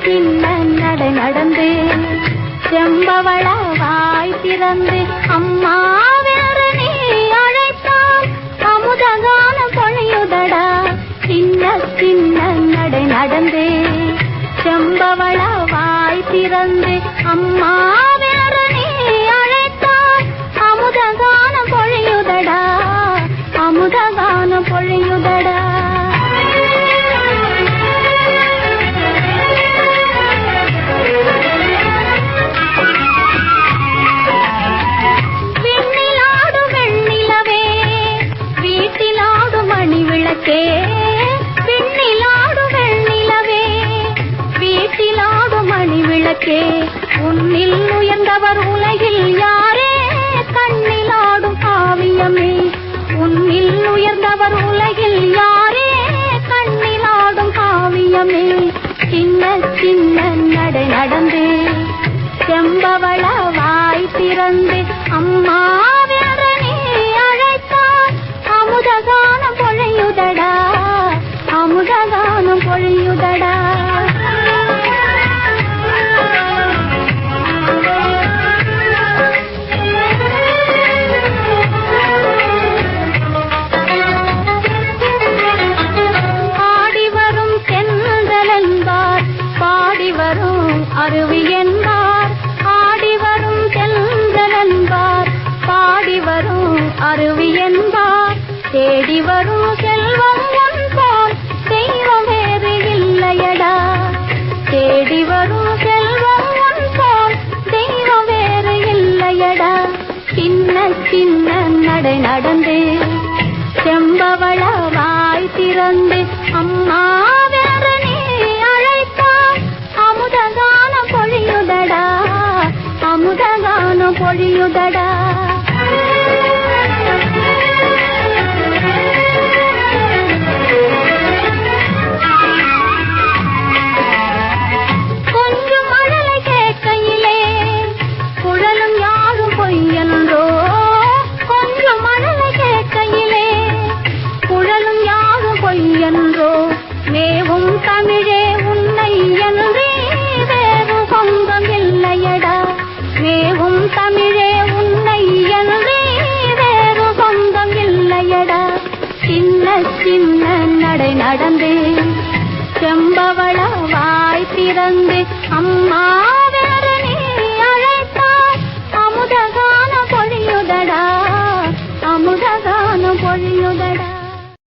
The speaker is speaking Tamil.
பின்ன நடை நடந்து. செம்பவள வாய் திறந்து அம்மா வேறு நீ அழைத்தால் அமுதகான பொழையுதடா சின்ன சின்ன நடை நடந்து. செம்பவள வாய் திறந்து அம்மா உயர்ந்தவர் உலகில் யாரே கண்ணிலாடும் காவியமே. சின்ன சின்ன நடை நடந்து செம்பவள வாய் திறந்து அம்மா தேடி வரும் செல்வம் ஒன் போல் தெய்வம் வேறு இல்லையடா தேடி வரும் செல்வம் ஒன் போல் தெய்வம் வேறு இல்லையடா சின்ன சின்ன நடை நடந்து செம்பவளவாய் திறந்து அம்மா அமுதகான பொழியுதடா. அமுதகான பொழியுதடா. தமிழே உன்னை என்றே வேறு சொந்தம் இல்லையடா. மேவும் தமிழே உன்னை என்றே வேறு சொந்தம் இல்லையடா. சின்ன சின்ன நடை நடந்து செம்பவளா